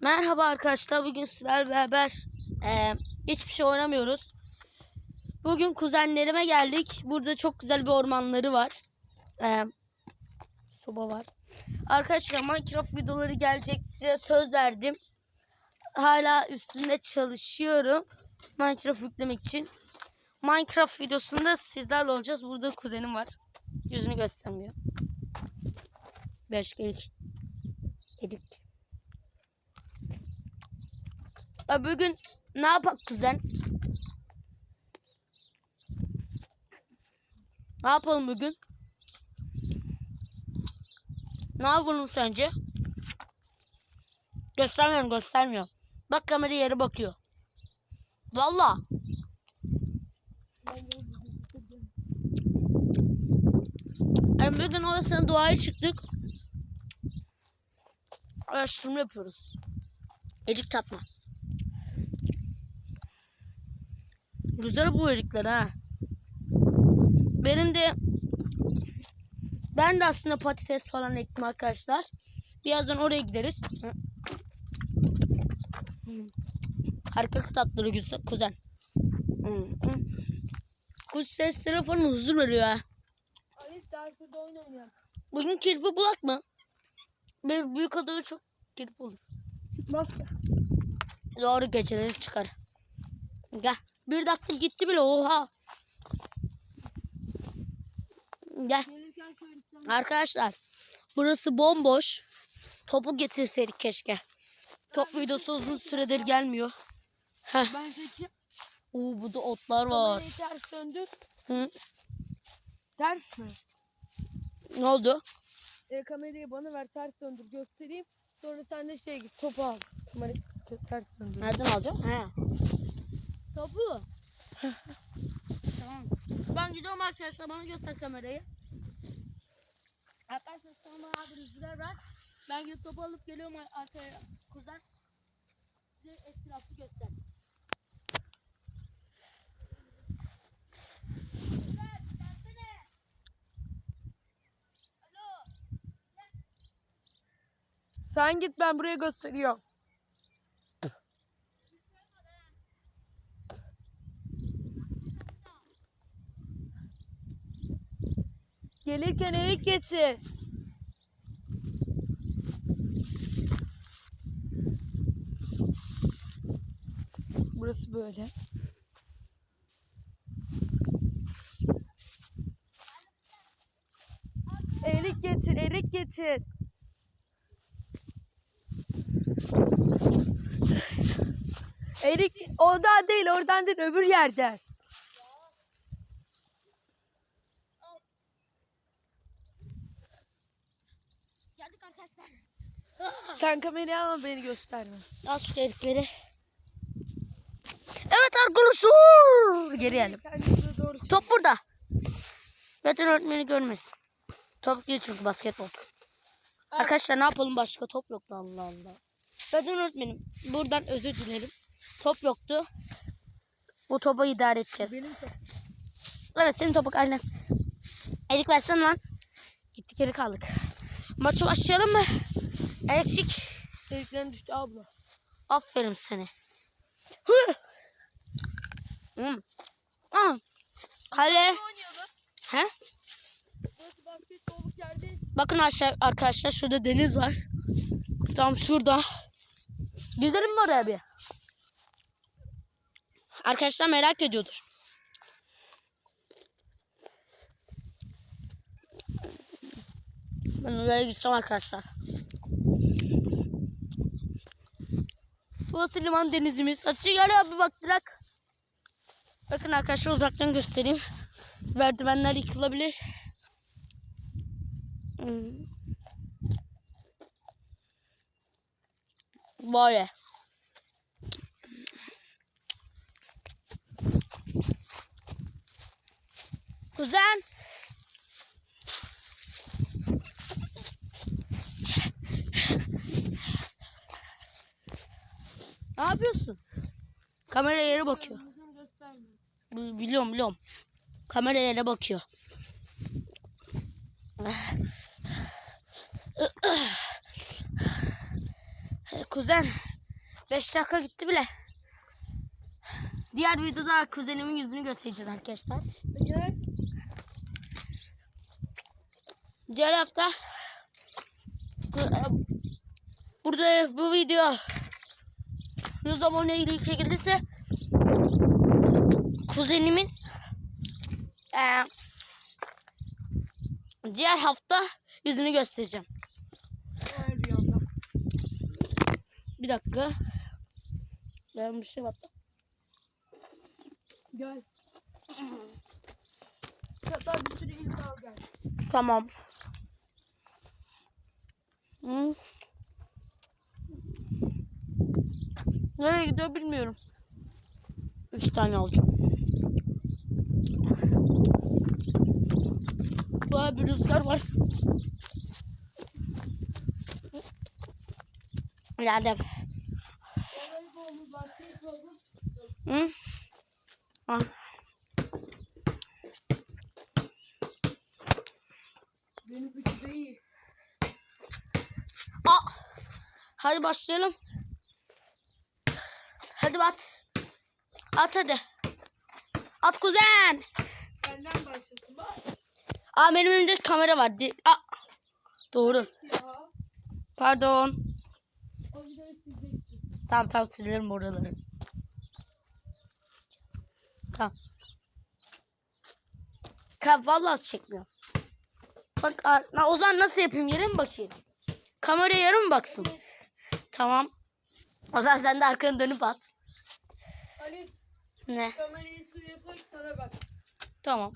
Merhaba arkadaşlar. Bugün sizlerle beraber eee, hiçbir şey oynamıyoruz. Bugün kuzenlerime geldik. Burada çok güzel bir ormanları var. Eee, soba var. Arkadaşlar Minecraft videoları gelecek. Size söz verdim. Hala üstünde çalışıyorum. Minecraft yüklemek için. Minecraft videosunda sizlerle olacağız. Burada kuzenim var. Yüzünü göstermiyor. Beş gelik. Edik. Ya bugün ne yapak kuzen? Ne yapalım bugün? Ne yapalım sence? Göstermiyorum göstermiyorum. Bak kamera yere bakıyor. Valla. Yani bugün orasına doğaya çıktık. Araştırma yapıyoruz. Erik tatma. Güzel bu erikler ha. Benim de ben de aslında patates falan ektim arkadaşlar. Birazdan oraya gideriz. Harika tatları güzel kuzen. Kuş sesleri falan huzur veriyor ha. Alice daha şurada oyun oynayalım. Bugün kirpi bulak mı? Benim büyük adada çok kirpi olur. Çıkmaz ki. Doğru geceleri çıkar. Gel. Bir dakika gitti bile oha. Gel. Arkadaşlar burası bomboş. Topu getirseydik keşke. Top videosu uzun süredir gelmiyor. Heh. Ben seçeyim. Burada otlar var. Kamerayı ters döndür. Hı. Ters mi? Ne oldu? E, kamerayı bana ver ters döndür göstereyim. Sonra sen de şey git topu al. Kamerayı ters döndür. Nereden alacağım? He. Topu. tamam. Ben gidiyorum arkadaşlar. Bana göster kamerayı. Arkadaşlar sonra abi rüzgar var. Ben gidip topu alıp geliyorum ar- arkaya. Kuzen. Size etrafı göster. Sen git ben buraya gösteriyorum. Gelirken erik getir. Burası böyle. Erik getir, erik getir. Erik oradan değil, oradan değil, öbür yerden. Sen kamerayı alma beni gösterme. Al şu erikleri. Evet arkadaşlar. Geri geldim. Top burada. Metin öğretmeni görmesin. Top değil çünkü basketbol. Arkadaşlar ne yapalım başka top yoktu Allah Allah. Metin öğretmenim buradan özür dilerim. Top yoktu. Bu topa idare edeceğiz. Benim top. Evet senin topuk aynen. Erik versene lan. Gittik geri kaldık. Maçı başlayalım mı? Erikçik. Eriklerim düştü abla. Aferin seni. Hı. Hmm. Aa. Kale. He? Bakın aşağı arkadaşlar şurada deniz var. Tam şurada. Gidelim mi oraya bir? Arkadaşlar merak ediyordur. Ben oraya gideceğim arkadaşlar. Burası liman denizimiz. Açı geliyor bir baktırak. Bakın arkadaşlar uzaktan göstereyim. Merdivenler yıkılabilir. Hmm. Böyle. Kuzen. Yapıyorsun? Kamera yere bakıyor. Biliyorum biliyorum. Kamera yere bakıyor. Kuzen 5 dakika gitti bile. Diğer videoda kuzenimin yüzünü göstereceğiz arkadaşlar. Gel. Diğer hafta burada bu video 100 abone ile gelirse kuzenimin eee, diğer hafta yüzünü göstereceğim. Bir dakika. Ben bir şey battım. Gel. Hatta bir sürü ilk al gel. Tamam. Hı. Nereye gidiyor bilmiyorum. Üç tane alacağım. Böyle bir rüzgar var. Geldim. Hı? Ah. Benim üçü de iyi. Aa! Hadi başlayalım. Hadi at. At hadi. At kuzen. Benden başlasın bak. Aa benim elimde kamera var. Di- Aa. Doğru. Ya. Pardon. O videoyu sileceksin. Tamam tamam silerim oraları. Tamam. Ka vallahi çekmiyor. Bak na- o zaman nasıl yapayım yere mi bakayım? Kamera yarım baksın? Tamam. O zaman sen de arkanı dönüp at. Ali Ne? kamerayı şuraya koy sana bak. Tamam.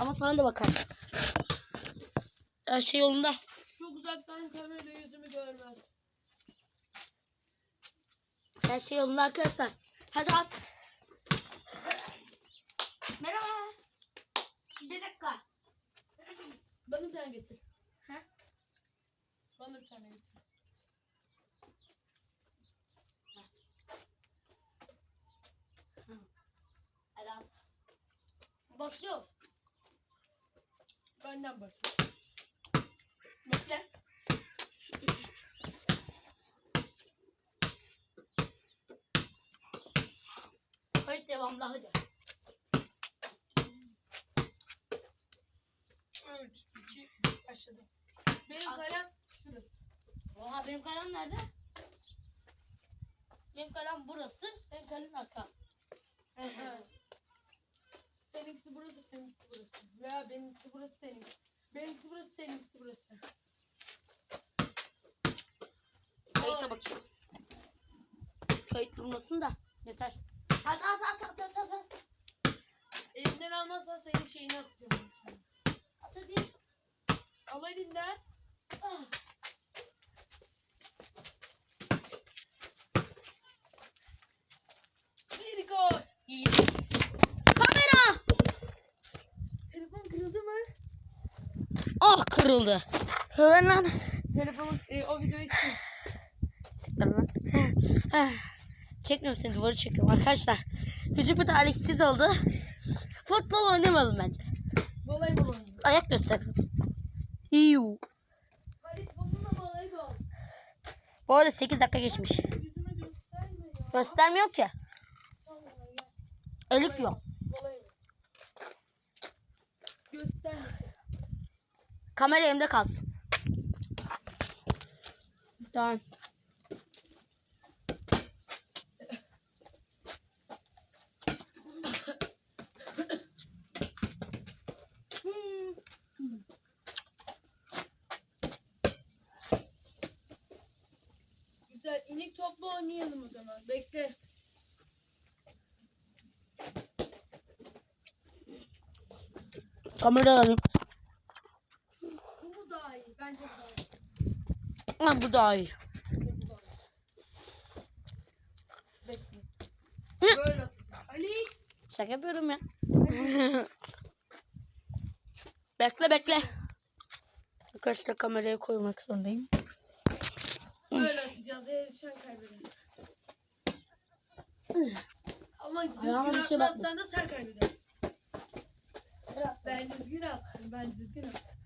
Ama sana da bakar. Her şey yolunda. Çok uzaktan kamera yüzümü görmez. Her şey yolunda arkadaşlar. Hadi at. Merhaba. Bir dakika. Bana bir tane getir. Ha? Bana bir tane getir. Hadi at. Başlıyor. Benden başla. Bekle. Devamla hadi. 3, 2, başladı. Benim At. kalem şurası. Oha benim kalem nerede? Benim kalem burası, senin kalem arka. Seninkisi burası, benimkisi burası. Veya benimkisi burası, senin. Benimkisi burası, seninkisi burası. Kayıta bakayım. Kayıt durmasın da yeter. Hadi at at at at at. at. Elimden almazsan senin şeyini atacağım. At hadi. Al elinden. Ah. Bir gol. İyi. Kamera! Telefon kırıldı mı? Oh kırıldı. Hemen lan. Telefonun e, o videoyu sil. Siktir lan. Çekmiyorum seni duvarı çekiyorum arkadaşlar. Küçük bir talihsiz oldu. Futbol oynamalım bence. Voleybol oynuyor. Ayak göster. İyu. Bu arada 8 dakika geçmiş. Göstermiyor ki. Ölük yok. Kamera elimde kalsın. Tamam. Hmm. Güzel. İnik topla oynayalım o zaman. Bekle. Kamera alayım. Bu mu daha iyi? Bence bu daha iyi. Ha, bu daha iyi. Bence bu daha iyi. Bekle. Hı. Böyle atacağım. Ali. Şaka yapıyorum ya. bekle bekle. Arkadaşlar kameraya koymak zorundayım. Böyle atacağız. Ya düşen kaybeder. Ama Ayağıma düzgün bir şey atmazsan da sen kaybedersin. Ben düzgün attım. Ben düzgün attım.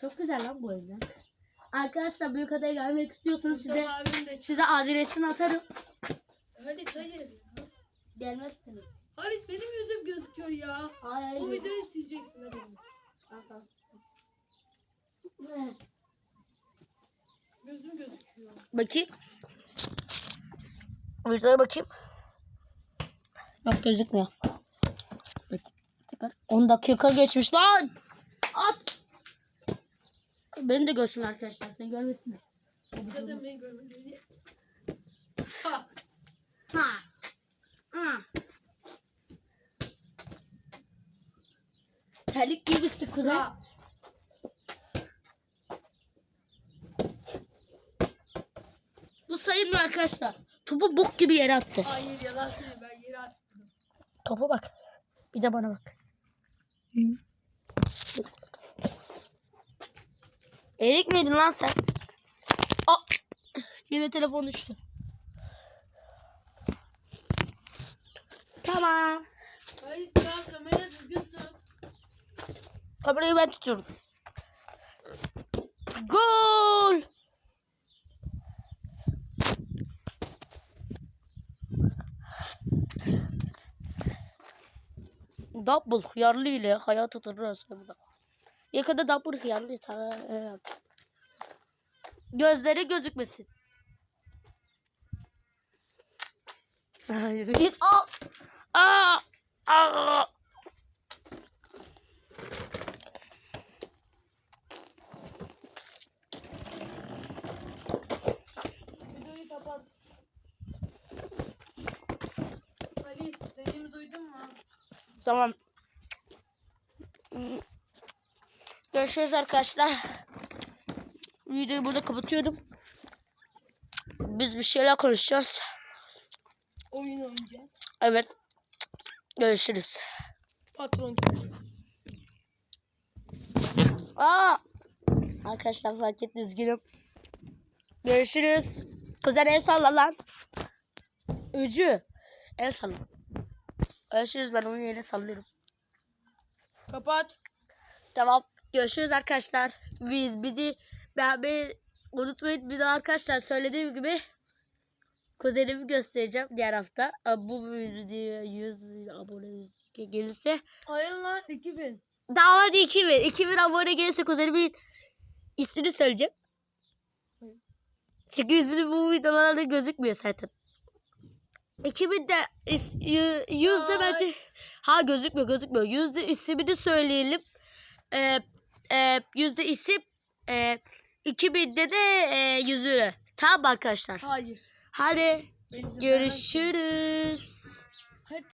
Çok güzel lan bu evler. Arkadaşlar büyük adaya gelmek istiyorsanız size Mustafa abim de size adresini atarım. Halit hayır. Gelmezsiniz. Halit benim gözüküyor ya. Hayır. Bu videoyu isteyeceksin hadi. Gözüm gözüküyor. Bakayım. Videoya bakayım. Yok gözükmüyor. Bak, Tekrar 10 dakika geçmiş lan. At. Beni de görsün arkadaşlar. Seni görmesinler. Zaten beni görmedi diye. Ha. Ha. Ha. Terlik gibisin kuzen. Bu sayılmıyor arkadaşlar. Topu bok gibi yere attı. Hayır yalan söyleyeyim ben yere atmadım. Topa bak. Bir de bana bak. Erik miydin lan sen? Aa, yine telefon düştü. Tamam. Halit ya kamera düzgün tut. Kamerayı ben tutuyorum. Gol! Double hıyarlı ile hayat tuturur aslında. Yakında double hıyarlı. Gözleri gözükmesin. Hayır. Git. Aa! Aa! Aa! Kapat. Halit dediğimi duydun mu? Tamam. Görüşürüz arkadaşlar. Videoyu burada kapatıyorum. Biz bir şeyler konuşacağız. Oyun oynayacağız. Evet. Görüşürüz. Patron. Aa! Arkadaşlar fark ettiniz gülüm. Görüşürüz. Kuzen el salla lan. Öcü. El salla. Görüşürüz ben onun yerine sallıyorum. Kapat. Tamam. Görüşürüz arkadaşlar. Biz bizi beğenmeyi unutmayın. Bir de arkadaşlar söylediğim gibi kuzenimi göstereceğim diğer hafta. Bu videoya 100 abone 100 gelirse Hayır lan 2000. daha hadi 2000. 2000 abone gelirse kuzenimin ismini söyleyeceğim. Çünkü yüzü bu videolarda gözükmüyor zaten. 2000 de is- yü- yüzde Ay. bence ha gözükmüyor gözükmüyor. Yüzde ismini söyleyelim. Ee, e, yüzde isim e, 2000'de de e, yüzünü. Tamam arkadaşlar. Hayır. Hadi vermez. görüşürüz.